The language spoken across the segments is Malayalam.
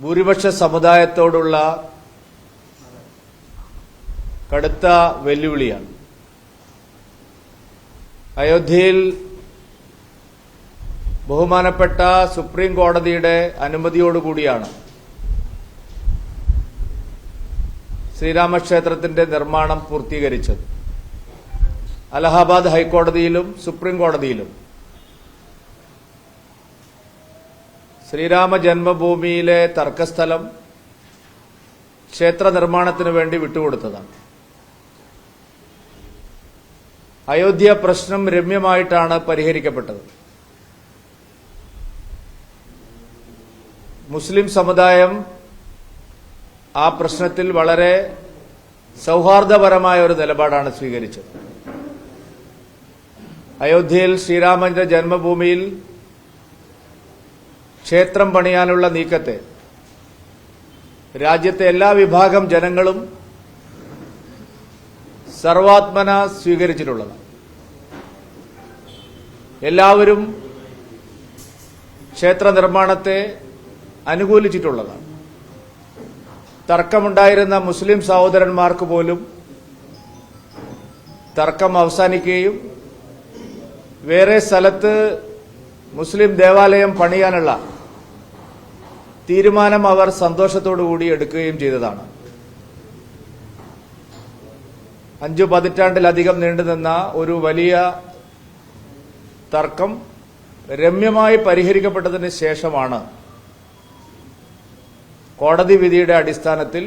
ഭൂരിപക്ഷ സമുദായത്തോടുള്ള കടുത്ത വെല്ലുവിളിയാണ്. അയോധ്യയിൽ ബഹുമാനപ്പെട്ട സുപ്രീം കോടതിയുടെ അനുമതിയോടുകൂടിയാണ് ശ്രീരാമക്ഷേത്രത്തിന്റെ നിർമ്മാണം പൂർത്തീകരിച്ചത്. അലഹാബാദ് ഹൈക്കോടതിയിലും സുപ്രീം കോടതിയിലും ശ്രീരാമ ജന്മഭൂമിയിലെ തർക്കസ്ഥലം ക്ഷേത്ര നിർമ്മാണത്തിന് വേണ്ടി വിട്ടുകൊടുത്തതാണ്. അയോധ്യ പ്രശ്നം രമ്യമായിട്ടാണ് പരിഹരിക്കപ്പെട്ടത്. മുസ്ലിം സമുദായം ആ പ്രശ്നത്തിൽ വളരെ സൗഹാർദ്ദപരമായ ഒരു നിലപാടാണ് സ്വീകരിച്ചത്. അയോധ്യയിൽ ശ്രീരാമന്റെ ജന്മഭൂമിയിൽ ക്ഷേത്രം പണിയാനുള്ള നീക്കത്തെ. രാജ്യത്തെ എല്ലാ വിഭാഗം ജനങ്ങളും സർവാത്മന സ്വീകരിച്ചിട്ടുള്ളതാണ്. എല്ലാവരും ക്ഷേത്ര നിർമ്മാണത്തെ അനുകൂലിച്ചിട്ടുള്ളതാണ്. തർക്കമുണ്ടായിരുന്ന മുസ്ലിം സഹോദരന്മാർക്ക് പോലും തർക്കം അവസാനിക്കുകയും വേറെ സ്ഥലത്ത് മുസ്ലിം ദേവാലയം പണിയാനുള്ള തീരുമാനം അവർ സന്തോഷത്തോടു കൂടി എടുക്കുകയും ചെയ്തതാണ്. അഞ്ചു പതിറ്റാണ്ടിലധികം നീണ്ടുനിന്ന ഒരു വലിയ തർക്കം രമ്യമായി പരിഹരിക്കപ്പെട്ടതിന് ശേഷമാണ് കോടതി വിധിയുടെ അടിസ്ഥാനത്തിൽ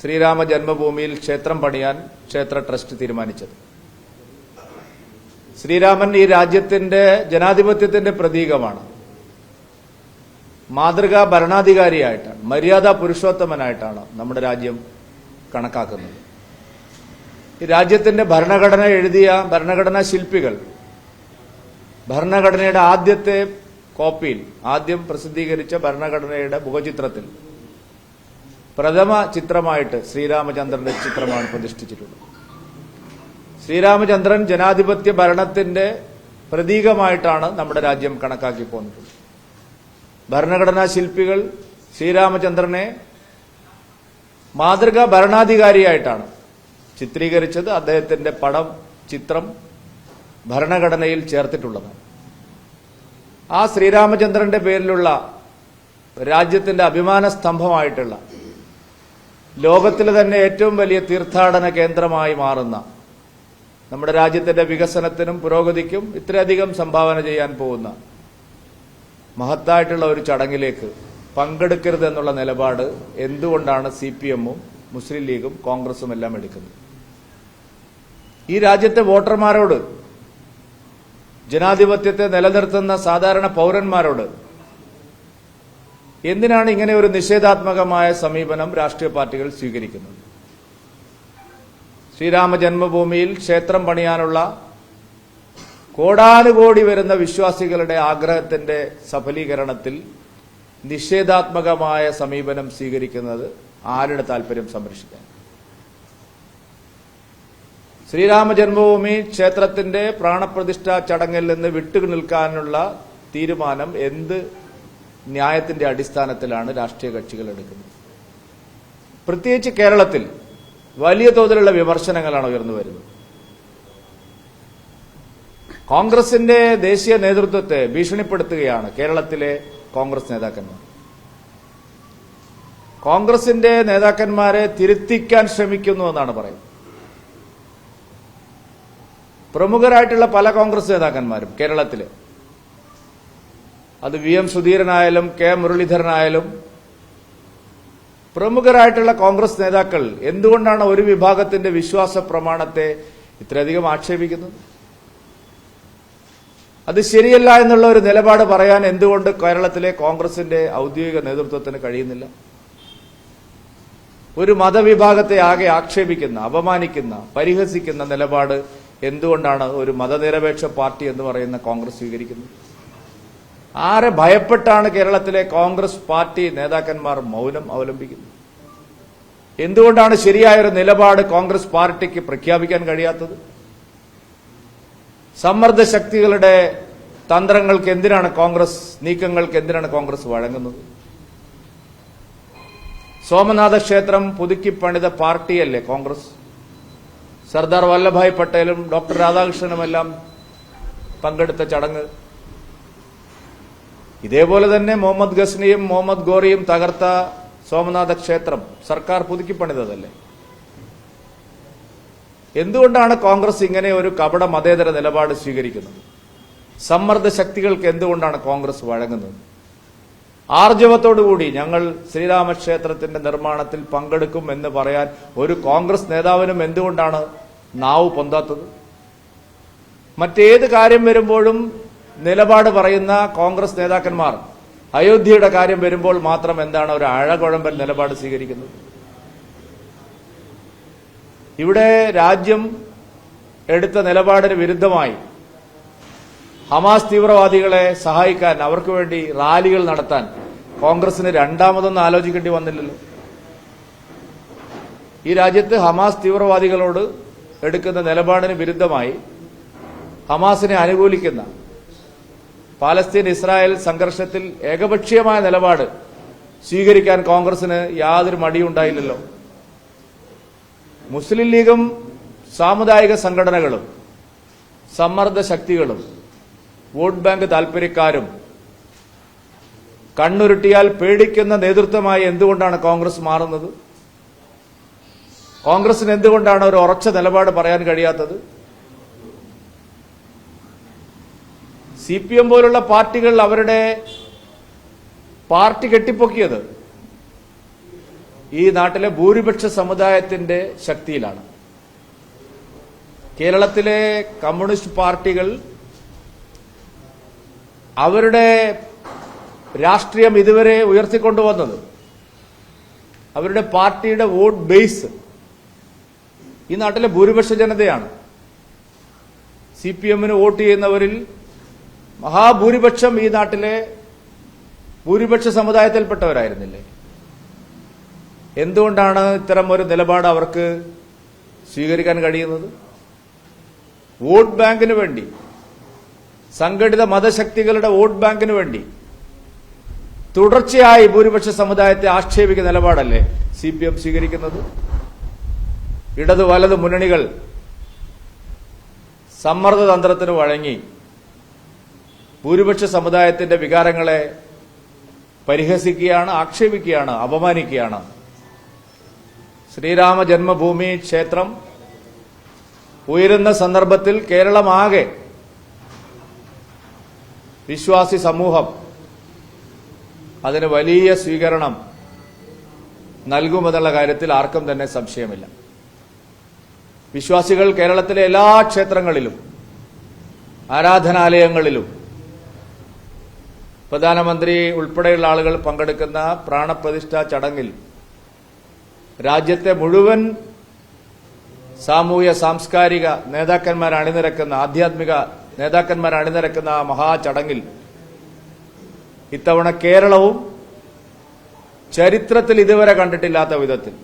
ശ്രീരാമ ജന്മഭൂമിയിൽ ക്ഷേത്രം പണിയാൻ ക്ഷേത്ര ട്രസ്റ്റ് തീരുമാനിച്ചത്. ശ്രീരാമൻ ഈ രാജ്യത്തിന്റെ ജനാധിപത്യത്തിന്റെ പ്രതീകമാണ്. മാതൃകാ ഭരണാധികാരിയായിട്ടാണ് മര്യാദാ പുരുഷോത്തമനായിട്ടാണ് നമ്മുടെ രാജ്യം കണക്കാക്കുന്നത്. ഈ രാജ്യത്തിന്റെ ഭരണഘടന എഴുതിയ ഭരണഘടനാ ശില്പികൾ ഭരണഘടനയുടെ ആദ്യത്തെ കോപ്പിയിൽ ആദ്യം പ്രസിദ്ധീകരിച്ച ഭരണഘടനയുടെ മുഖചിത്രത്തിൽ പ്രഥമ ചിത്രമായിട്ട് ശ്രീരാമചന്ദ്രന്റെ ചിത്രമാണ് പ്രതിഷ്ഠിച്ചിട്ടുള്ളത്. ശ്രീരാമചന്ദ്രൻ ജനാധിപത്യ ഭരണത്തിന്റെ പ്രതീകമായിട്ടാണ് നമ്മുടെ രാജ്യം കണക്കാക്കി പോകുന്നത്. ഭരണഘടനാ ശില്പികൾ ശ്രീരാമചന്ദ്രനെ മാതൃകാ ഭരണാധികാരിയായിട്ടാണ് ചിത്രീകരിച്ചത്. അദ്ദേഹത്തിന്റെ പടം ചിത്രം ഭരണഘടനയിൽ ചേർത്തിട്ടുള്ളതാണ് ആ ശ്രീരാമചന്ദ്രന്റെ പേരിലുള്ള രാജ്യത്തിന്റെ അഭിമാന സ്തംഭമായിട്ടുള്ള ലോകത്തിലെ തന്നെ ഏറ്റവും വലിയ തീർത്ഥാടന കേന്ദ്രമായി മാറുന്ന നമ്മുടെ രാജ്യത്തിന്റെ വികസനത്തിനും പുരോഗതിക്കും ഇത്രയധികം സംഭാവന ചെയ്യാൻ പോകുന്ന മഹത്തായിട്ടുള്ള ഒരു ചടങ്ങിലേക്ക് പങ്കെടുക്കരുത് എന്നുള്ള നിലപാട് എന്തുകൊണ്ടാണ് സി പി എമ്മും മുസ്ലിം ലീഗും കോൺഗ്രസും എല്ലാം എടുക്കുന്നത്? ഈ രാജ്യത്തെ വോട്ടർമാരോട് ജനാധിപത്യത്തെ നിലനിർത്തുന്ന സാധാരണ പൗരന്മാരോട് എന്തിനാണ് ഇങ്ങനെ ഒരു നിഷേധാത്മകമായ സമീപനം രാഷ്ട്രീയ പാർട്ടികൾ സ്വീകരിക്കുന്നത്? ശ്രീരാമ ജന്മഭൂമിയിൽ ക്ഷേത്രം പണിയാനുള്ള കോടാനുകോടി വരുന്ന വിശ്വാസികളുടെ ആഗ്രഹത്തിന്റെ സഫലീകരണത്തിൽ നിഷേധാത്മകമായ സമീപനം സ്വീകരിക്കുന്നത് ആരുടെ താല്പര്യം സംരക്ഷിക്കാൻ? ശ്രീരാമ ജന്മഭൂമി ക്ഷേത്രത്തിന്റെ പ്രാണപ്രതിഷ്ഠാ ചടങ്ങിൽ നിന്ന് വിട്ടുനിൽക്കാനുള്ള തീരുമാനം എന്ത് ന്യായത്തിന്റെ അടിസ്ഥാനത്തിലാണ് രാഷ്ട്രീയ കക്ഷികൾ എടുക്കുന്നത്? പ്രത്യേകിച്ച് കേരളത്തിൽ വലിയ തോതിലുള്ള വിമർശനങ്ങളാണ് ഉയർന്നു വരുന്നത്. കോൺഗ്രസിന്റെ ദേശീയ നേതൃത്വത്തെ ഭീഷണിപ്പെടുത്തുകയാണ് കേരളത്തിലെ കോൺഗ്രസ് നേതാക്കന്മാർ. കോൺഗ്രസിന്റെ നേതാക്കന്മാരെ തിരുത്തിക്കാൻ ശ്രമിക്കുന്നു എന്നാണ് പറയുന്നത്. പ്രമുഖരായിട്ടുള്ള പല കോൺഗ്രസ് നേതാക്കന്മാരും കേരളത്തിലെ. അത് വി എം സുധീരനായാലും കെ മുരളീധരനായാലും പ്രമുഖരായിട്ടുള്ള കോൺഗ്രസ് നേതാക്കൾ എന്തുകൊണ്ടാണ് ഒരു വിഭാഗത്തിന്റെ വിശ്വാസ പ്രമാണത്തെ ഇത്രയധികം ആക്ഷേപിക്കുന്നത്? അത് ശരിയല്ല എന്നുള്ള ഒരു നിലപാട് പറയാൻ എന്തുകൊണ്ട് കേരളത്തിലെ കോൺഗ്രസിന്റെ ഔദ്യോഗിക നേതൃത്വത്തിന് കഴിയുന്നില്ല? ഒരു മതവിഭാഗത്തെ ആകെ ആക്ഷേപിക്കുന്ന അപമാനിക്കുന്ന പരിഹസിക്കുന്ന നിലപാട് എന്തുകൊണ്ടാണ് ഒരു മതനിരപേക്ഷ പാർട്ടി എന്ന് പറയുന്ന കോൺഗ്രസ് സ്വീകരിക്കുന്നത്? ആരെ ഭയപ്പെട്ടാണ് കേരളത്തിലെ കോൺഗ്രസ് പാർട്ടി നേതാക്കന്മാർ മൗനം അവലംബിക്കുന്നത്? എന്തുകൊണ്ടാണ് ശരിയായൊരു നിലപാട് കോൺഗ്രസ് പാർട്ടിക്ക് പ്രഖ്യാപിക്കാൻ കഴിയാത്തത്? സമ്മർദ്ദ ശക്തികളുടെ തന്ത്രങ്ങൾക്ക് എന്തിനാണ് കോൺഗ്രസ് നീക്കങ്ങൾക്ക് എന്തിനാണ് കോൺഗ്രസ് വഴങ്ങുന്നത്? സോമനാഥ ക്ഷേത്രം പുതുക്കി പണിത പാർട്ടിയല്ലേ കോൺഗ്രസ്? സർദാർ വല്ലഭായ് പട്ടേലും ഡോക്ടർ രാധാകൃഷ്ണനുമെല്ലാം പങ്കെടുത്ത ചടങ്ങ്. ഇതേപോലെ തന്നെ മുഹമ്മദ് ഗസ്നിയും മുഹമ്മദ് ഗോറിയും തകർത്ത സോമനാഥ ക്ഷേത്രം സർക്കാർ പുതുക്കി പണിതതല്ലേ എന്തുകൊണ്ടാണ് കോൺഗ്രസ് ഇങ്ങനെ ഒരു കപട മതേതര നിലപാട് സ്വീകരിക്കുന്നത്? സമ്മർദ്ദ ശക്തികൾക്ക് എന്തുകൊണ്ടാണ് കോൺഗ്രസ് വഴങ്ങുന്നത്? ആർജവത്തോടുകൂടി ഞങ്ങൾ ശ്രീരാമക്ഷേത്രത്തിന്റെ നിർമ്മാണത്തിൽ പങ്കെടുക്കും എന്ന് പറയാൻ ഒരു കോൺഗ്രസ് നേതാവിനും എന്തുകൊണ്ടാണ് നാവ് പൊന്താത്തത്? മറ്റേത് കാര്യം വരുമ്പോഴും നിലപാട് പറയുന്ന കോൺഗ്രസ് നേതാക്കന്മാർ അയോധ്യയുടെ കാര്യം വരുമ്പോൾ മാത്രം എന്താണ് ഒരു അഴകുഴമ്പൻ നിലപാട് സ്വീകരിക്കുന്നത്? ഇവിടെ രാജ്യം എടുത്ത നിലപാടിന് വിരുദ്ധമായി ഹമാസ് തീവ്രവാദികളെ സഹായിക്കാൻ അവർക്ക് വേണ്ടി റാലികൾ നടത്താൻ കോൺഗ്രസിന് രണ്ടാമതൊന്നും ആലോചിക്കേണ്ടി വന്നില്ലല്ലോ. ഈ രാജ്യത്ത് ഹമാസ് തീവ്രവാദികളോട് എടുക്കുന്ന നിലപാടിന് വിരുദ്ധമായി ഹമാസിനെ അനുകൂലിക്കുന്ന പാലസ്തീൻ ഇസ്രായേൽ സംഘർഷത്തിൽ ഏകപക്ഷീയമായ നിലപാട് സ്വീകരിക്കാൻ കോൺഗ്രസിന് യാതൊരു മടിയുണ്ടായില്ലല്ലോ. മുസ്ലിം ലീഗും സാമുദായിക സംഘടനകളും സമ്മർദ്ദ ശക്തികളും വോട്ട് ബാങ്ക് താൽപര്യക്കാരും കണ്ണുരുട്ടിയാൽ പേടിക്കുന്ന നേതൃത്വമായി എന്തുകൊണ്ടാണ് കോൺഗ്രസ് മാറുന്നത്? കോൺഗ്രസിന് എന്തുകൊണ്ടാണ് ഒരു ഉറച്ച നിലപാട് പറയാൻ കഴിയാത്തത്? സി പി എം പോലുള്ള പാർട്ടികൾ അവരുടെ പാർട്ടി കെട്ടിപ്പൊക്കിയത് ഈ നാട്ടിലെ ഭൂരിപക്ഷ സമുദായത്തിന്റെ ശക്തിയിലാണ്. കേരളത്തിലെ കമ്മ്യൂണിസ്റ്റ് പാർട്ടികൾ അവരുടെ രാഷ്ട്രീയം ഇതുവരെ ഉയർത്തിക്കൊണ്ടുവന്നത് അവരുടെ പാർട്ടിയുടെ വോട്ട് ബേസ് ഈ നാട്ടിലെ ഭൂരിപക്ഷ ജനതയാണ്. സി പി എമ്മിന് വോട്ട് ചെയ്യുന്നവരിൽ മഹാഭൂരിപക്ഷം ഈ നാട്ടിലെ ഭൂരിപക്ഷ സമുദായത്തിൽപ്പെട്ടവരായിരുന്നില്ലേ? എന്തുകൊണ്ടാണ് ഇത്തരം ഒരു നിലപാട് അവർക്ക് സ്വീകരിക്കാൻ കഴിയുന്നത്? വോട്ട് ബാങ്കിന് വേണ്ടി സംഘടിത മതശക്തികളുടെ വോട്ട് ബാങ്കിന് വേണ്ടി തുടർച്ചയായി ഭൂരിപക്ഷ സമുദായത്തെ ആക്ഷേപിക്കുന്ന നിലപാടല്ലേ സി പി എം സ്വീകരിക്കുന്നത്? ഇടതു വലതു മുന്നണികൾ സമ്മർദ്ദതന്ത്രത്തിന് വഴങ്ങി ഭൂരിപക്ഷ സമുദായത്തിന്റെ വികാരങ്ങളെ പരിഹസിക്കുകയാണ് ആക്ഷേപിക്കുകയാണ് അപമാനിക്കുകയാണ്. ശ്രീരാമ ജന്മഭൂമി ക്ഷേത്രം ഉയരുന്ന സന്ദർഭത്തിൽ കേരളമാകെ വിശ്വാസി സമൂഹം അതിന് വലിയ സ്വീകരണം നൽകുമെന്നുള്ള കാര്യത്തിൽ ആർക്കും തന്നെ സംശയമില്ല. വിശ്വാസികൾ കേരളത്തിലെ എല്ലാ ക്ഷേത്രങ്ങളിലും ആരാധനാലയങ്ങളിലും പ്രധാനമന്ത്രി ഉൾപ്പെടെയുള്ള ആളുകൾ പങ്കെടുക്കുന്ന പ്രാണപ്രതിഷ്ഠാ ചടങ്ങിൽ രാജ്യത്തെ മുഴുവൻ സാമൂഹ്യ സാംസ്കാരിക നേതാക്കന്മാർ അണിനിരക്കുന്ന ആധ്യാത്മിക നേതാക്കന്മാർ അണിനിരക്കുന്ന മഹാചടങ്ങിൽ ഇത്തവണ കേരളവും ചരിത്രത്തിൽ ഇതുവരെ കണ്ടിട്ടില്ലാത്ത വിധത്തിൽ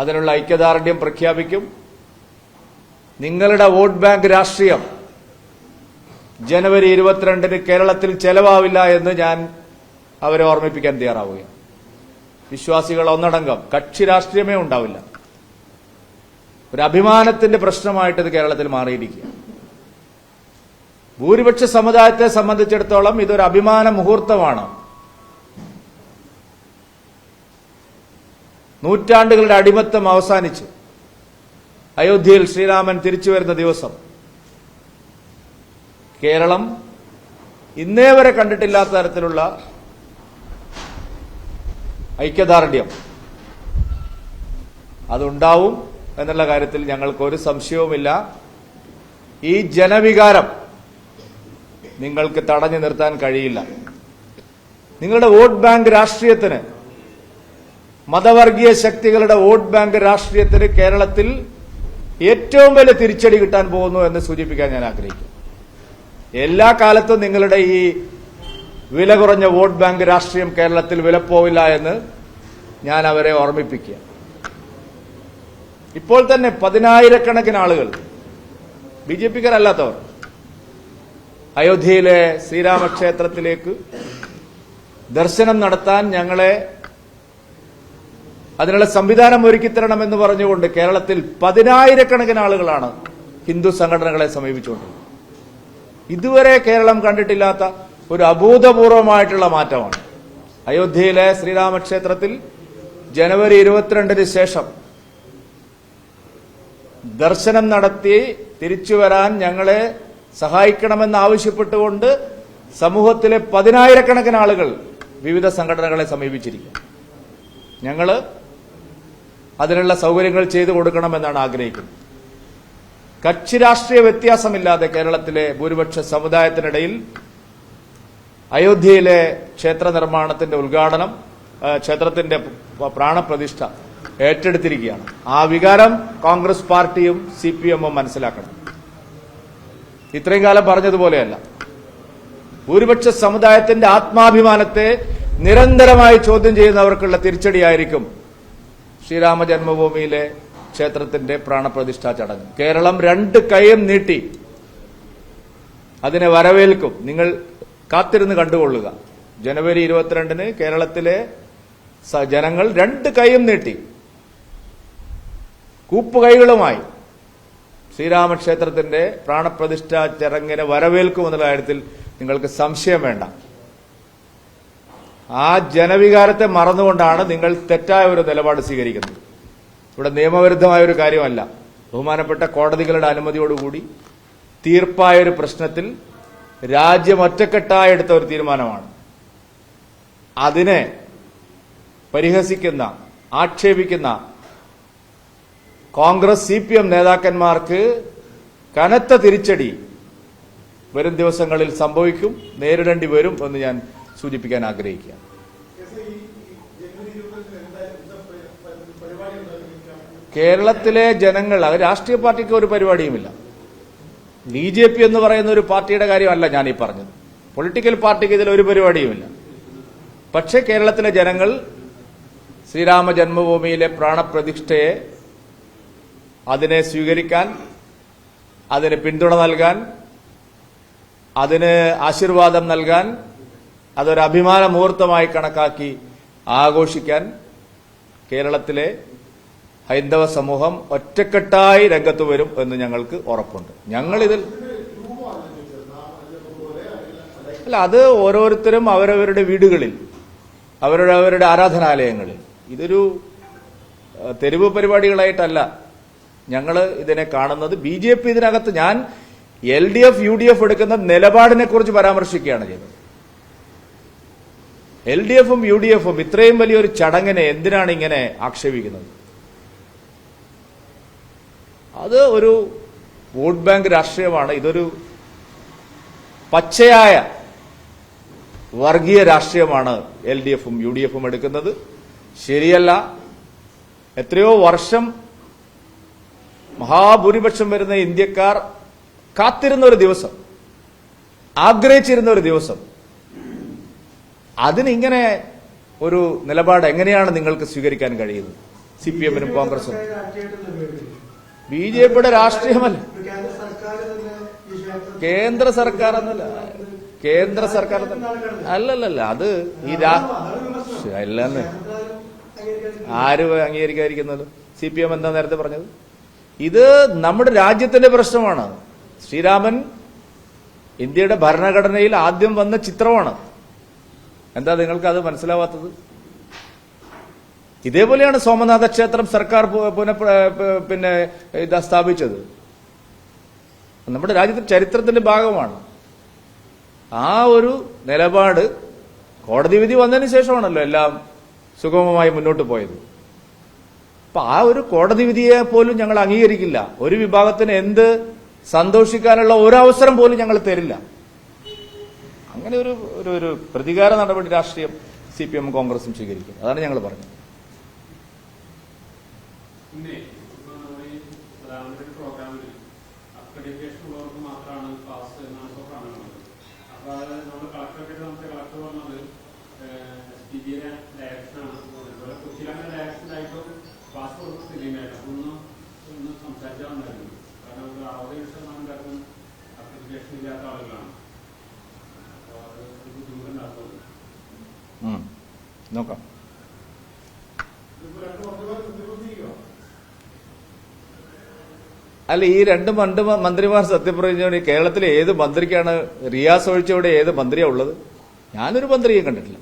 അതിനുള്ള ഐക്യദാർഢ്യം പ്രഖ്യാപിക്കും. നിങ്ങളുടെ വോട്ട് ബാങ്ക് രാഷ്ട്രീയം ജനുവരി ഇരുപത്തിരണ്ടിന് കേരളത്തിൽ ചെലവാവില്ല എന്ന് ഞാൻ അവരെ ഓർമ്മിപ്പിക്കാൻ തയ്യാറാവുകയാണ്. വിശ്വാസികൾ ഒന്നടങ്കം കക്ഷി രാഷ്ട്രീയമേ ഉണ്ടാവില്ല. ഒരു അഭിമാനത്തിന്റെ പ്രശ്നമായിട്ട് ഇത് കേരളത്തിൽ മാറിയിരിക്കുക ഭൂരിപക്ഷ സമുദായത്തെ സംബന്ധിച്ചിടത്തോളം ഇതൊരു അഭിമാന മുഹൂർത്തമാണ്. നൂറ്റാണ്ടുകളുടെ അടിമത്തം അവസാനിച്ച് അയോധ്യയിൽ ശ്രീരാമൻ തിരിച്ചു വരുന്ന ദിവസം കേരളം ഇന്നേ വരെ കണ്ടിട്ടില്ലാത്ത തരത്തിലുള്ള ഐക്യദാർഢ്യം അതുണ്ടാവും എന്നുള്ള കാര്യത്തിൽ ഞങ്ങൾക്ക് ഒരു സംശയവുമില്ല. ഈ ജനവികാരം നിങ്ങൾക്ക് തടഞ്ഞു നിർത്താൻ കഴിയില്ല. നിങ്ങളുടെ വോട്ട് ബാങ്ക് രാഷ്ട്രീയത്തിന് മതവർഗീയ ശക്തികളുടെ വോട്ട് ബാങ്ക് രാഷ്ട്രീയത്തിന് കേരളത്തിൽ ഏറ്റവും വലിയ തിരിച്ചടി കിട്ടാൻ പോകുന്നു എന്ന് സൂചിപ്പിക്കാൻ ഞാൻ ആഗ്രഹിക്കുന്നു. എല്ലാ കാലത്തും നിങ്ങളുടെ ഈ വില കുറഞ്ഞ വോട്ട് ബാങ്ക് രാഷ്ട്രീയം കേരളത്തിൽ വിലപ്പോവില്ല എന്ന് ഞാൻ അവരെ ഓർമ്മിപ്പിക്കുക. ഇപ്പോൾ തന്നെ പതിനായിരക്കണക്കിന് ആളുകൾ ബി ജെ പിക്കാരല്ലാത്തവർ അയോധ്യയിലെ ശ്രീരാമക്ഷേത്രത്തിലേക്ക് ദർശനം നടത്താൻ ഞങ്ങളെ അതിനുള്ള സംവിധാനം ഒരുക്കിത്തരണമെന്ന് പറഞ്ഞുകൊണ്ട് കേരളത്തിൽ പതിനായിരക്കണക്കിന് ആളുകളാണ് ഹിന്ദു സംഘടനകളെ സമീപിച്ചുകൊണ്ട് ഇതുവരെ കേരളം കണ്ടിട്ടില്ലാത്ത ഒരു അഭൂതപൂർവമായിട്ടുള്ള മാറ്റമാണ്. അയോധ്യയിലെ ശ്രീരാമക്ഷേത്രത്തിൽ ജനുവരി ഇരുപത്തിരണ്ടിന് ശേഷം ദർശനം നടത്തി തിരിച്ചു വരാൻ ഞങ്ങളെ സഹായിക്കണമെന്ന് ആവശ്യപ്പെട്ടുകൊണ്ട് സമൂഹത്തിലെ പതിനായിരക്കണക്കിന് ആളുകൾ വിവിധ സംഘടനകളെ സമീപിച്ചിരിക്കും ഞങ്ങൾ അതിനുള്ള സൗകര്യങ്ങൾ ചെയ്തു കൊടുക്കണമെന്നാണ് ആഗ്രഹിക്കുന്നത്. കക്ഷി രാഷ്ട്രീയ വ്യത്യാസമില്ലാതെ കേരളത്തിലെ ഭൂരിപക്ഷ സമുദായത്തിനിടയിൽ അയോധ്യയിലെ ക്ഷേത്ര നിർമ്മാണത്തിന്റെ ഉദ്ഘാടനം ക്ഷേത്രത്തിന്റെ പ്രാണപ്രതിഷ്ഠ ഏറ്റെടുത്തിരിക്കുകയാണ്. ആ വികാരം കോൺഗ്രസ് പാർട്ടിയും സി പി എമ്മും മനസ്സിലാക്കണം. ഇത്രയും കാലം പറഞ്ഞതുപോലെയല്ല. ഭൂരിപക്ഷ സമുദായത്തിന്റെ ആത്മാഭിമാനത്തെ നിരന്തരമായി ചോദ്യം ചെയ്യുന്നവർക്കുള്ള തിരിച്ചടിയായിരിക്കും ശ്രീരാമ ജന്മഭൂമിയിലെ ക്ഷേത്രത്തിന്റെ പ്രാണപ്രതിഷ്ഠാ ചടങ്ങ്. കേരളം രണ്ട് കൈയും നീട്ടി. അതിനെ വരവേൽക്കും. നിങ്ങൾ കാത്തിരുന്ന് കണ്ടുകൊള്ളുക. ജനുവരി ഇരുപത്തിരണ്ടിന് കേരളത്തിലെ ജനങ്ങൾ രണ്ട് കൈയും നീട്ടി. കൂപ്പുകൈകളുമായി ശ്രീരാമക്ഷേത്രത്തിന്റെ പ്രാണപ്രതിഷ്ഠാ ചടങ്ങിനെ വരവേൽക്കുമെന്നുള്ള കാര്യത്തിൽ നിങ്ങൾക്ക് സംശയം വേണ്ട. ആ ജനവികാരത്തെ മറന്നുകൊണ്ടാണ് നിങ്ങൾ തെറ്റായ ഒരു നിലപാട് സ്വീകരിക്കുന്നത്. ഇവിടെ നിയമവിരുദ്ധമായ ഒരു കാര്യമല്ല. ബഹുമാനപ്പെട്ട കോടതികളുടെ അനുമതിയോടുകൂടി തീർപ്പായ ഒരു പ്രശ്നത്തിൽ രാജ്യം ഒറ്റക്കെട്ടായി എടുത്ത ഒരു തീരുമാനമാണ്. അതിനെ പരിഹസിക്കുന്ന ആക്ഷേപിക്കുന്ന കോൺഗ്രസ് സി പി എം നേതാക്കന്മാർക്ക് കനത്ത തിരിച്ചടി വരും ദിവസങ്ങളിൽ സംഭവിക്കും നേരിടേണ്ടി വരും എന്ന് ഞാൻ സൂചിപ്പിക്കാൻ ആഗ്രഹിക്കുകയാണ്. കേരളത്തിലെ ജനങ്ങൾ അത് രാഷ്ട്രീയ പാർട്ടിക്ക് ഒരു പരിപാടിയുമില്ല. ബി ജെ പി എന്ന് പറയുന്ന ഒരു പാർട്ടിയുടെ കാര്യമല്ല ഞാൻ ഈ പറഞ്ഞത്. പൊളിറ്റിക്കൽ പാർട്ടിക്ക് ഇതിൽ ഒരു പരിപാടിയുമില്ല. പക്ഷേ കേരളത്തിലെ ജനങ്ങൾ ശ്രീരാമ ജന്മഭൂമിയിലെ പ്രാണപ്രതിഷ്ഠയെ അതിനെ സ്വീകരിക്കാൻ അതിന് പിന്തുണ നൽകാൻ അതിന് ആശീർവാദം നൽകാൻ അതൊരു അഭിമാന മുഹൂർത്തമായി കണക്കാക്കി ആഘോഷിക്കാൻ കേരളത്തിലെ ഹൈന്ദവ സമൂഹം ഒറ്റക്കെട്ടായി രംഗത്ത് വരും എന്ന് ഞങ്ങൾക്ക് ഉറപ്പുണ്ട്. ഞങ്ങളിതിൽ അല്ല അത് ഓരോരുത്തരും അവരവരുടെ വീടുകളിൽ അവരവരുടെ ആരാധനാലയങ്ങളിൽ. ഇതൊരു തെരുവ് പരിപാടികളായിട്ടല്ല. ഞങ്ങൾ ഇതിനെ കാണുന്നത് ബി ജെ പി ഇതിനകത്ത് ഞാൻ L D F U D F എടുക്കുന്ന നിലപാടിനെ കുറിച്ച് പരാമർശിക്കുകയാണ് ചെയ്തത് എൽ ഡി എഫും യു ഡി എഫും ഇത്രയും വലിയൊരു ചടങ്ങിനെ എന്തിനാണ് ഇങ്ങനെ ആക്ഷേപിക്കുന്നത്? അത് ഒരു വോട്ട് ബാങ്ക് രാഷ്ട്രീയമാണ്. ഇതൊരു പച്ചയായ വർഗീയ രാഷ്ട്രീയമാണ് എൽ ഡി എഫും യു ഡി എഫും എടുക്കുന്നത്. ശരിയല്ല. എത്രയോ വർഷം മഹാഭൂരിപക്ഷം വരുന്ന ഇന്ത്യക്കാർ കാത്തിരുന്ന ഒരു ദിവസം ആഗ്രഹിച്ചിരുന്ന ഒരു ദിവസം അതിനിങ്ങനെ ഒരു നിലപാട് എങ്ങനെയാണ് നിങ്ങൾക്ക് സ്വീകരിക്കാൻ കഴിയുന്നത്? സി പി എമ്മിനും കോൺഗ്രസും. ബി ജെ പിയുടെ രാഷ്ട്രീയമല്ല. കേന്ദ്ര സർക്കാർ എന്നല്ല കേന്ദ്ര സർക്കാർ. അല്ലല്ലല്ല അത് ഈ അല്ലെന്ന്. ആര് അംഗീകരിക്കാതിരിക്കുന്നത്? സി പി എം എന്താ നേരത്തെ പറഞ്ഞത്? ഇത് നമ്മുടെ രാജ്യത്തിന്റെ പ്രശ്നമാണ്. ശ്രീരാമൻ ഇന്ത്യയുടെ ഭരണഘടനയിൽ ആദ്യം വന്ന ചിത്രമാണ്. എന്താ നിങ്ങൾക്ക് അത് മനസ്സിലാവാത്തത്? ഇതേപോലെയാണ് സോമനാഥ ക്ഷേത്രം സർക്കാർ പുന പിന്നെ ഇതാ സ്ഥാപിച്ചത്. നമ്മുടെ രാജ്യത്തിന്റെ ചരിത്രത്തിന്റെ ഭാഗമാണ്. ആ ഒരു നിലപാട് കോടതി വിധി വന്നതിന് ശേഷമാണല്ലോ എല്ലാം സുഗമമായി മുന്നോട്ട് പോയത്. അപ്പൊ ആ ഒരു കോടതി വിധിയെ പോലും ഞങ്ങൾ അംഗീകരിക്കില്ല. ഒരു വിഭാഗത്തിന് എന്ത് സന്തോഷിക്കാനുള്ള ഒരു അവസരം പോലും ഞങ്ങൾ തരില്ല. അങ്ങനെ ഒരു ഒരു പ്രതികാര നടപടി രാഷ്ട്രീയം സി പി എം കോൺഗ്രസും സ്വീകരിക്കും. അതാണ് ഞങ്ങൾ പറഞ്ഞത്. പിന്നെ നമ്മുടെ ഈ പ്രധാനമന്ത്രി പ്രോഗ്രാമിൽ അക്രഡിറ്റേഷൻ ഉള്ളവർക്ക് മാത്രമാണ് പാസ് എന്നാണ് ഇപ്പോൾ കാണുന്നത് അപ്പൊ അത് നമ്മുടെ കളക്ടറൊക്കെ നമ്മുടെ കളക്ടർ പറഞ്ഞത് സ്ഥിതിയുടെ ഡയറക്ഷനാണ് അതുപോലെ കൊച്ചിയിലാണ് ഡയറക്ഷനായിട്ടും പാസ് കൊടുക്കുന്ന സ്ഥിതിയുണ്ടായിരുന്നു അപ്പൊ ഒന്ന് ഒന്ന് സംസാരിച്ചാൽ നന്നായിരുന്നു കാരണം ഒരു അറുപത് ആളുകളാണ്. അപ്പോൾ അത് ബുദ്ധിമുട്ടുണ്ടാക്കുന്നത് നോക്കാം ഇത് ഇതിപ്പോ രണ്ട് മന്ത്രിമാർ സത്യപ്രതിജ്ഞയോ അല്ല ഈ രണ്ട് മണ്ട് മന്ത്രിമാർ സത്യപ്രതിജ്ഞ കേരളത്തിലെ ഏത് മന്ത്രിക്കാണ് റിയാസ് ഒഴിച്ചവിടെ ഏത് മന്ത്രിയാ ഉള്ളത്? ഞാനൊരു മന്ത്രിയെ കണ്ടിട്ടില്ല.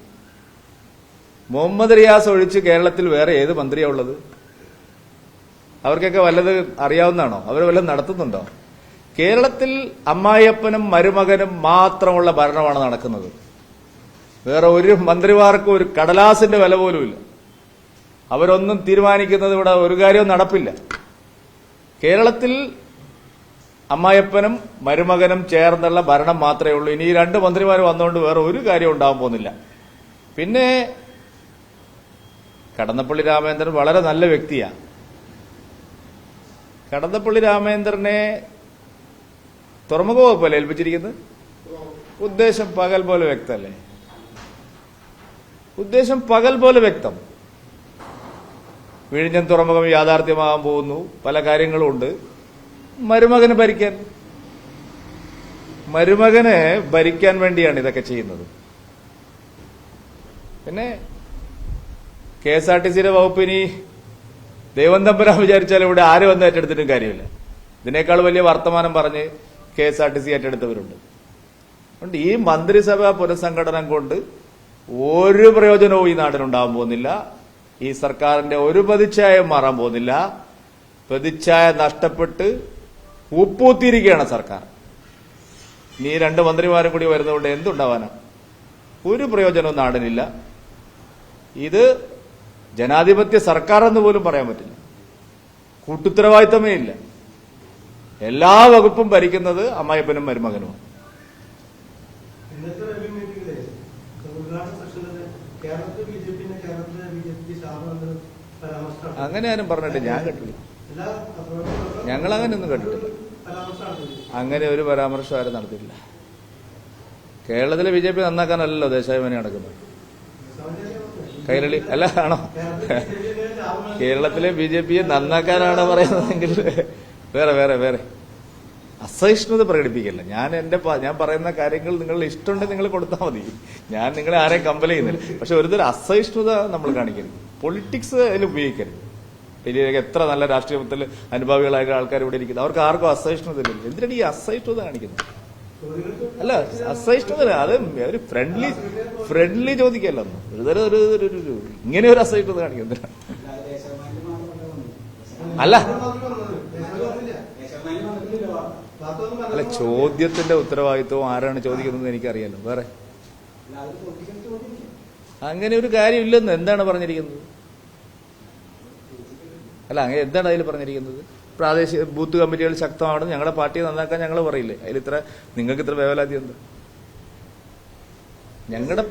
മുഹമ്മദ് റിയാസ് ഒഴിച്ച് കേരളത്തിൽ വേറെ ഏത് മന്ത്രിയാ ഉള്ളത്? അവർക്കൊക്കെ വല്ലത് അറിയാവുന്നതാണോ? അവർ വല്ലതും നടത്തുന്നുണ്ടോ? കേരളത്തിൽ അമ്മായിയപ്പനും മരുമകനും മാത്രമുള്ള ഭരണമാണ് നടക്കുന്നത്. വേറെ ഒരു മന്ത്രിമാർക്കും ഒരു കടലാസിന്റെ വില ഇല്ല അവരൊന്നും തീരുമാനിക്കുന്നത് ഇവിടെ ഒരു കാര്യവും നടപ്പില്ല. കേരളത്തിൽ അമ്മായപ്പനും മരുമകനും ചേർന്നുള്ള ഭരണം മാത്രമേ ഉള്ളൂ. ഇനി ഈ രണ്ട് മന്ത്രിമാർ വന്നുകൊണ്ട് വേറെ ഒരു കാര്യം ഉണ്ടാകാൻ പോകുന്നില്ല. പിന്നെ കടന്നപ്പള്ളി രാമേന്ദ്രൻ വളരെ നല്ല വ്യക്തിയാണ് കടന്നപ്പള്ളി രാമേന്ദ്രനെ തുറമുഖ വകുപ്പല്ലേ ഏൽപ്പിച്ചിരിക്കുന്നത്? ഉദ്ദേശം പകൽ പോലെ വ്യക്തമല്ലേ? ഉദ്ദേശം പകൽ പോലെ വ്യക്തം. വിഴിഞ്ഞം തുറമുഖം യാഥാർത്ഥ്യമാകാൻ പോകുന്നു. പല കാര്യങ്ങളും ഉണ്ട്. മരുമകന് ഭരിക്കാൻ. മരുമകനെ ഭരിക്കാൻ വേണ്ടിയാണ് ഇതൊക്കെ ചെയ്യുന്നത്. പിന്നെ കെ എസ് ആർ ടി സിയുടെ വകുപ്പ് ഇനി ദൈവം തമ്പരാൻ വിചാരിച്ചാൽ ഇവിടെ ആര് വന്ന് ഏറ്റെടുത്തിട്ടും കാര്യമില്ല. ഇതിനേക്കാൾ വലിയ വർത്തമാനം പറഞ്ഞ് K S R T C ഏറ്റെടുത്തവരുണ്ട്. അതുകൊണ്ട് ഈ മന്ത്രിസഭാ പുനഃസംഘടന കൊണ്ട് ഒരു പ്രയോജനവും ഈ നാട്ടിനുണ്ടാകാൻ പോകുന്നില്ല. ഈ സർക്കാരിന്റെ ഒരു പ്രതിച്ഛായ മാറാൻ പോകുന്നില്ല. പ്രതിച്ഛായ നഷ്ടപ്പെട്ട് ഉപ്പൂത്തിയിരിക്കുകയാണ് സർക്കാർ. നീ രണ്ട് മന്ത്രിമാരും കൂടി വരുന്നതുകൊണ്ട് എന്തുണ്ടാവാനാണ് ഒരു പ്രയോജനവും നാടിനില്ല. ഇത് ജനാധിപത്യ സർക്കാർ എന്ന് പോലും പറയാൻ പറ്റില്ല. കൂട്ടുത്തരവാദിത്തമേ ഇല്ല. എല്ലാ വകുപ്പും ഭരിക്കുന്നത് അമ്മായപ്പനും മരുമകനുമാണ് ഇന്നത്തെ റവന്യൂ മീറ്റിംഗിലെ ഉദ്ഘാടന സെഷനിൽ കേരളത്തിൽ ബി ജെ പിന്നെ കേരളത്തിലെ ബി ജെ പി സ്ഥാപനങ്ങൾ പരാമർശം അങ്ങനെ ആരും പറഞ്ഞിട്ട് ഞാൻ കേട്ടില്ല. ഞങ്ങൾ അങ്ങനെ ഒന്നും കേട്ടിട്ടില്ല. അങ്ങനെ ഒരു പരാമർശം ആരും നടത്തിയില്ല കേരളത്തിലെ ബി ജെ പി നന്നാക്കാനല്ലല്ലോ ദേശാഭിമാനി നടക്കുന്നത്. കൈരളി അല്ല ആണോ? കേരളത്തിലെ ബി ജെ പിയെ നന്നാക്കാനാണ് പറയുന്നതെങ്കിൽ വേറെ വേറെ വേറെ. അസഹിഷ്ണുത പ്രകടിപ്പിക്കില്ല. ഞാൻ എന്റെ ഞാൻ പറയുന്ന കാര്യങ്ങൾ നിങ്ങൾ ഇഷ്ടമുണ്ടെങ്കിൽ നിങ്ങൾ കൊടുത്താൽ മതി. ഞാൻ നിങ്ങളെ ആരെയും കമ്പൽ ചെയ്യുന്നില്ല. പക്ഷെ ഒരുതരം അസഹിഷ്ണുത നമ്മൾ കാണിക്കരുത്. പൊളിറ്റിക്സ് അതിൽ ഉപയോഗിക്കരുത്. ഇതിലേക്ക് എത്ര നല്ല രാഷ്ട്രീയത്തിൽ അനുഭാവികളായ ആൾക്കാർ ഇവിടെ ഇരിക്കുന്നത്. അവർക്ക് ആർക്കും അസഹിഷ്ണുത എന്തിനാണ് ഈ അസഹിഷ്ണുത കാണിക്കുന്നത്? അല്ല അസഹിഷ്ണുത. അത് ഒരു ഫ്രണ്ട്ലി ഫ്രണ്ട്ലി ചോദിക്കല്ലോ. ഒരുതരം ഒരു ഒരു- ഒരു- ഒരു- ഇങ്ങനെ ഒരു അസഹിഷ്ണുത കാണിക്കുന്നത് അല്ല. അല്ല ചോദ്യത്തിന്റെ ഉത്തരവാദിത്വം ആരാണ് ചോദിക്കുന്നത് എനിക്കറിയാലോ. വേറെ. അങ്ങനെ ഒരു കാര്യമില്ലെന്ന് എന്താണ് പറഞ്ഞിരിക്കുന്നത്? അല്ല അങ്ങനെ എന്താണ് അതിൽ പറഞ്ഞിരിക്കുന്നത്? പ്രാദേശിക ബൂത്ത് കമ്മിറ്റികൾ ശക്തമാണെന്ന് ഞങ്ങളുടെ പാർട്ടി നന്നാക്കാൻ ഞങ്ങൾ പറയില്ലേ? അതിൽ ഇത്ര നിങ്ങൾക്ക് ഇത്ര വേവലാതി എന്ത്? ഞങ്ങളുടെ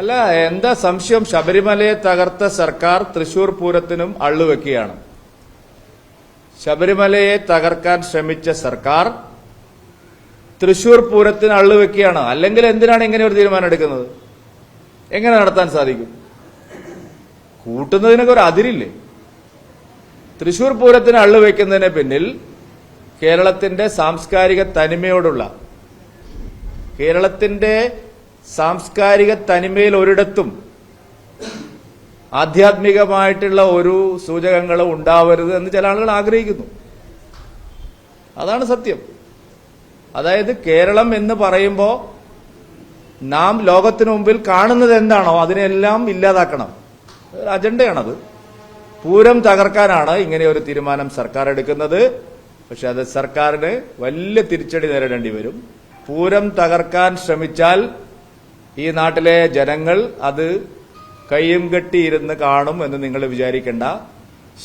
അല്ല എന്താ സംശയം? ശബരിമലയെ തകർത്ത സർക്കാർ തൃശൂർ പൂരത്തിനും അള്ളുവെക്കുകയാണ്. ശബരിമലയെ തകർക്കാൻ ശ്രമിച്ച സർക്കാർ തൃശൂർ പൂരത്തിന് അള്ളുവെക്കുകയാണ്. അല്ലെങ്കിൽ എന്തിനാണ് ഇങ്ങനെ ഒരു തീരുമാനം എടുക്കുന്നത്? എങ്ങനെ നടത്താൻ സാധിക്കും? കൂട്ടുന്നതിനൊക്കെ ഒരു അതിരില്ലേ? തൃശൂർ പൂരത്തിന് അള്ളു വയ്ക്കുന്നതിന് പിന്നിൽ കേരളത്തിന്റെ സാംസ്കാരിക തനിമയോടുള്ള കേരളത്തിന്റെ സാംസ്കാരിക തനിമയിൽ ഒരിടത്തും ആധ്യാത്മികമായിട്ടുള്ള ഒരു സൂചകങ്ങളും ഉണ്ടാവരുത് എന്ന് ചില ആളുകൾ ആഗ്രഹിക്കുന്നു. അതാണ് സത്യം. അതായത് കേരളം എന്ന് പറയുമ്പോൾ നാം ലോകത്തിനു മുമ്പിൽ കാണുന്നത് എന്താണോ അതിനെല്ലാം ഇല്ലാതാക്കണം. അജണ്ടയാണത്. പൂരം തകർക്കാനാണ് ഇങ്ങനെ ഒരു തീരുമാനം സർക്കാർ എടുക്കുന്നത്. പക്ഷെ അത് സർക്കാരിന് വലിയ തിരിച്ചടി നേരിടേണ്ടി വരും. പൂരം തകർക്കാൻ ശ്രമിച്ചാൽ ഈ നാട്ടിലെ ജനങ്ങൾ അത് കയ്യും കെട്ടിയിരുന്ന് കാണും എന്ന് നിങ്ങൾ വിചാരിക്കേണ്ട.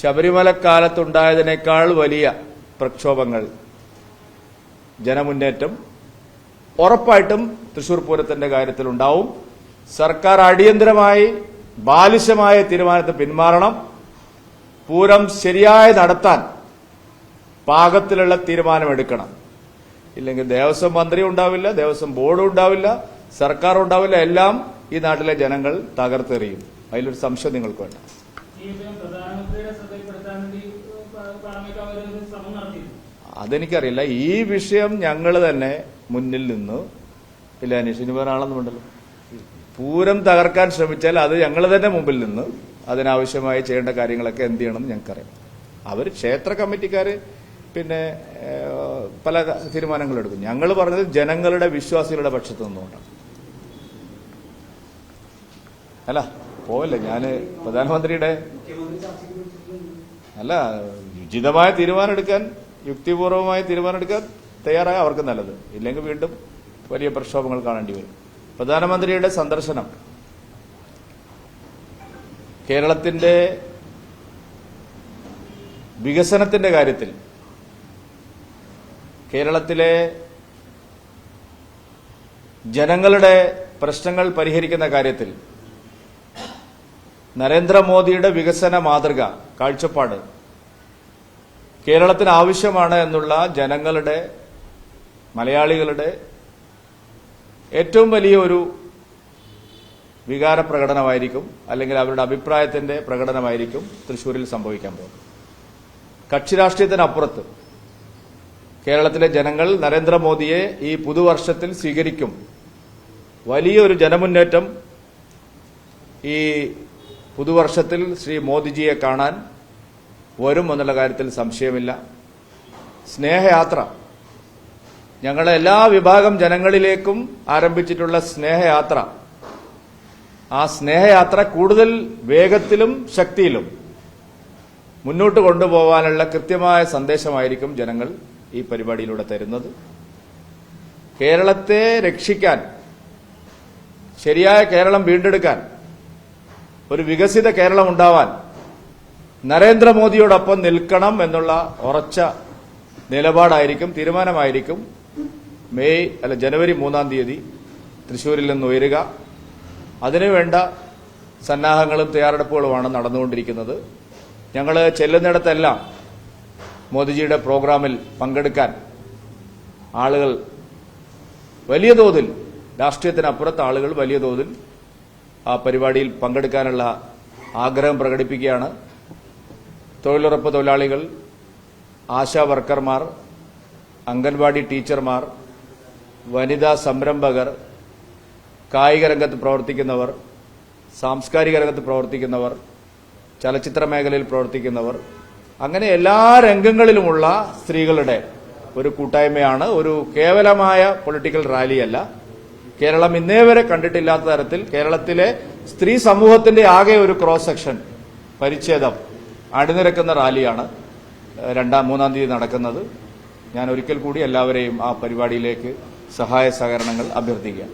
ശബരിമലക്കാലത്തുണ്ടായതിനേക്കാൾ വലിയ പ്രക്ഷോഭങ്ങൾ ജനമുന്നേറ്റം ഉറപ്പായിട്ടും തൃശൂർ പൂരത്തിന്റെ കാര്യത്തിൽ ഉണ്ടാവും സർക്കാർ അടിയന്തരമായി ബാലിശമായ തീരുമാനത്തെ പിന്മാറണം. പൂരം ശരിയായി നടത്താൻ പാകത്തിലുള്ള തീരുമാനമെടുക്കണം. ഇല്ലെങ്കിൽ ദേവസ്വം മന്ത്രി ഉണ്ടാവില്ല ദേവസ്വം ബോർഡ് ഉണ്ടാവില്ല സർക്കാർ ഉണ്ടാവില്ല എല്ലാം ഈ നാട്ടിലെ ജനങ്ങൾ തകർത്തെറിയും. അതിലൊരു സംശയം നിങ്ങൾക്ക് വേണ്ട. അതെനിക്കറിയില്ല. ഈ വിഷയം ഞങ്ങൾ തന്നെ മുന്നിൽ നിന്ന്. ഇല്ല അനീഷിന് വേറെ ആളൊന്നും ഉണ്ടല്ലോ. പൂരം തകർക്കാൻ ശ്രമിച്ചാൽ അത് ഞങ്ങൾ തന്നെ മുമ്പിൽ നിന്ന് അതിനാവശ്യമായി ചെയ്യേണ്ട കാര്യങ്ങളൊക്കെ എന്ത് ചെയ്യണമെന്ന് ഞങ്ങൾക്കറിയാം. അവർ ക്ഷേത്ര കമ്മിറ്റിക്കാര് പിന്നെ പല തീരുമാനങ്ങൾ എടുക്കും. ഞങ്ങൾ പറഞ്ഞത് ജനങ്ങളുടെ വിശ്വാസികളുടെ പക്ഷത്ത് നിന്നുകൊണ്ടാണ്. അല്ല പോവല്ലേ? ഞാൻ പ്രധാനമന്ത്രിയുടെ അല്ല ഉചിതമായ തീരുമാനം എടുക്കാൻ യുക്തിപൂർവമായ തീരുമാനം എടുക്കാൻ തയ്യാറായ അവർക്ക് നല്ലത്. ഇല്ലെങ്കിൽ വീണ്ടും വലിയ പ്രക്ഷോഭങ്ങൾ കാണേണ്ടി വരും. പ്രധാനമന്ത്രിയുടെ സന്ദർശനം. കേരളത്തിന്റെ വികസനത്തിന്റെ കാര്യത്തിൽ കേരളത്തിലെ ജനങ്ങളുടെ പ്രശ്നങ്ങൾ പരിഹരിക്കുന്ന കാര്യത്തിൽ നരേന്ദ്രമോദിയുടെ വികസന മാതൃക കാഴ്ചപ്പാട് കേരളത്തിന് ആവശ്യമാണ് എന്നുള്ള ജനങ്ങളുടെ മലയാളികളുടെ ഏറ്റവും വലിയ ഒരു വികാര പ്രകടനമായിരിക്കും അല്ലെങ്കിൽ അവരുടെ അഭിപ്രായത്തിന്റെ പ്രകടനമായിരിക്കും തൃശൂരിൽ സംഭവിക്കാൻ പോകുന്നത്. കക്ഷി രാഷ്ട്രീയത്തിനപ്പുറത്ത് കേരളത്തിലെ ജനങ്ങൾ നരേന്ദ്രമോദിയെ ഈ പുതുവർഷത്തിൽ സ്വീകരിക്കും. വലിയൊരു ജനമുന്നേറ്റം ഈ പുതുവർഷത്തിൽ ശ്രീ മോദിജിയെ കാണാൻ വരും എന്നുള്ള കാര്യത്തിൽ സംശയമില്ല. സ്നേഹയാത്ര ഞങ്ങളെ എല്ലാ വിഭാഗം ജനങ്ങളിലേക്കും ആരംഭിച്ചിട്ടുള്ള സ്നേഹയാത്ര. ആ സ്നേഹയാത്ര കൂടുതൽ വേഗത്തിലും ശക്തിയിലും മുന്നോട്ട് കൊണ്ടുപോകാനുള്ള കൃത്യമായ സന്ദേശമായിരിക്കും ജനങ്ങൾ ഈ പരിപാടിയിലൂടെ തരുന്നത്. കേരളത്തെ രക്ഷിക്കാൻ ശരിയായ കേരളം വീണ്ടെടുക്കാൻ ഒരു വികസിത കേരളം ഉണ്ടാവാൻ നരേന്ദ്രമോദിയോടൊപ്പം നിൽക്കണം എന്നുള്ള ഉറച്ച നിലപാടായിരിക്കും തീരുമാനമായിരിക്കും മെയ് അല്ല ജനുവരി മൂന്നാം തീയതി തൃശൂരിൽ നിന്ന് ഉയരുക. അതിനുവേണ്ട സന്നാഹങ്ങളും തയ്യാറെടുപ്പുകളുമാണ് നടന്നുകൊണ്ടിരിക്കുന്നത്. ഞങ്ങൾ ചെല്ലുന്നിടത്തെല്ലാം മോദിജിയുടെ പ്രോഗ്രാമിൽ പങ്കെടുക്കാൻ ആളുകൾ വലിയ തോതിൽ രാഷ്ട്രീയത്തിനപ്പുറത്ത് ആളുകൾ വലിയ തോതിൽ ആ പരിപാടിയിൽ പങ്കെടുക്കാനുള്ള ആഗ്രഹം പ്രകടിപ്പിക്കുകയാണ്. തൊഴിലുറപ്പ് തൊഴിലാളികൾ ആശാ വർക്കർമാർ അംഗൻവാടി ടീച്ചർമാർ വനിതാ സംരംഭകർ കായിക രംഗത്ത് പ്രവർത്തിക്കുന്നവർ സാംസ്കാരിക രംഗത്ത് പ്രവർത്തിക്കുന്നവർ ചലച്ചിത്ര മേഖലയിൽ പ്രവർത്തിക്കുന്നവർ അങ്ങനെ എല്ലാ രംഗങ്ങളിലുമുള്ള സ്ത്രീകളുടെ ഒരു കൂട്ടായ്മയാണ്. ഒരു കേവലമായ പൊളിറ്റിക്കൽ റാലിയല്ല. കേരളം ഇന്നേ വരെ കണ്ടിട്ടില്ലാത്ത തരത്തിൽ കേരളത്തിലെ സ്ത്രീ സമൂഹത്തിന്റെ ആകെ ഒരു ക്രോസ് സെക്ഷൻ പരിച്ഛേദം അണിനിരക്കുന്ന റാലിയാണ് രണ്ടാം മൂന്നാം തീയതി നടക്കുന്നത്. ഞാൻ ഒരിക്കൽ കൂടി എല്ലാവരെയും ആ പരിപാടിയിലേക്ക് സഹായ സഹകരണങ്ങൾ അഭ്യർത്ഥിക്കുക.